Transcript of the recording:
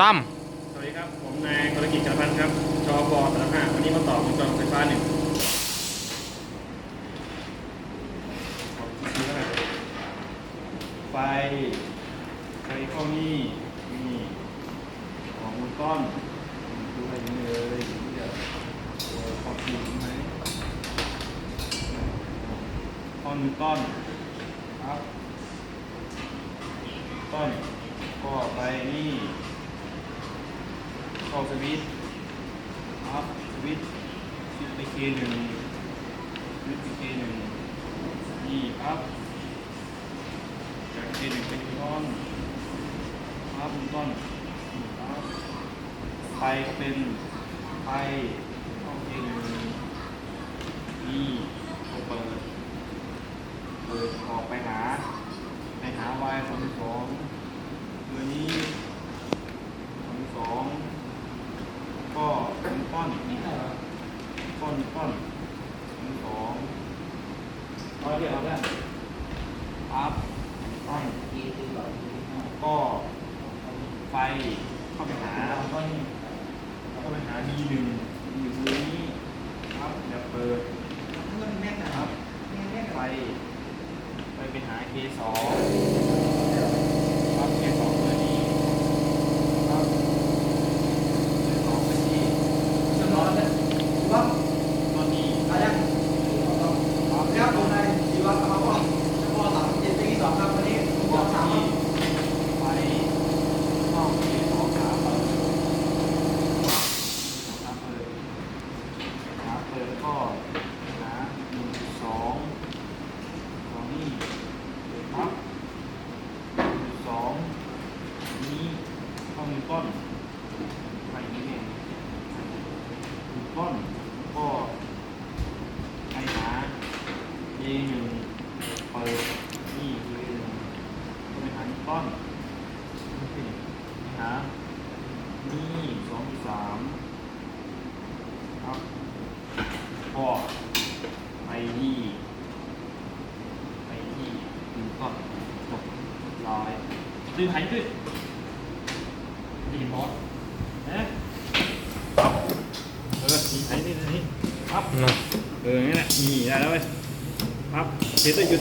ตั้มสวัสดีครับ ผมนายกรกิจจักรพันธ์ครับจอบอสารห้าวันนี้มาต่อวงจรไฟฟ้าหนึ่งไฟ ไฟเข้านี่นี่ของมือก้อนดูอะไรนี่เลยเดี๋ยวขอบคุณไหมก้อมือก้อนครับก้อนก็ไปนี่ เข้าสวิตครับสวิตสวิตไปเคหนึ่งสวิตไปเคหนึ่งนี่ครับจากเคหนึ่งเป็นต้นครับเป็นต้นครับไปก็เป็นไป ต้นนึ่สองร้อยเดียวได้อัพต้นก็ไฟเข้าไปหาต้นเข้าไปหาดีหนึ่งอยู่ตรงนี้ครับเดี๋ยวเปิดเพื่อนแม่นะครับไฟไปไปหาเคสอง เข้ามือก้อนไปนี้เองมือก้นก็ไปหา A หนึ่งเปิดนี่คือ A หนึ่งก็ไปหานิ้วก้อนไปหานี่สองสามครับก็ไปที่ไปที่นิ้วก้นจบร้อยดึงหายขึ้น ดีมอสนะเออดีหายนี่นี่ครับนะเอองั้นแหละนี่ได้แล้วเว้ยครับเทสต์หยุด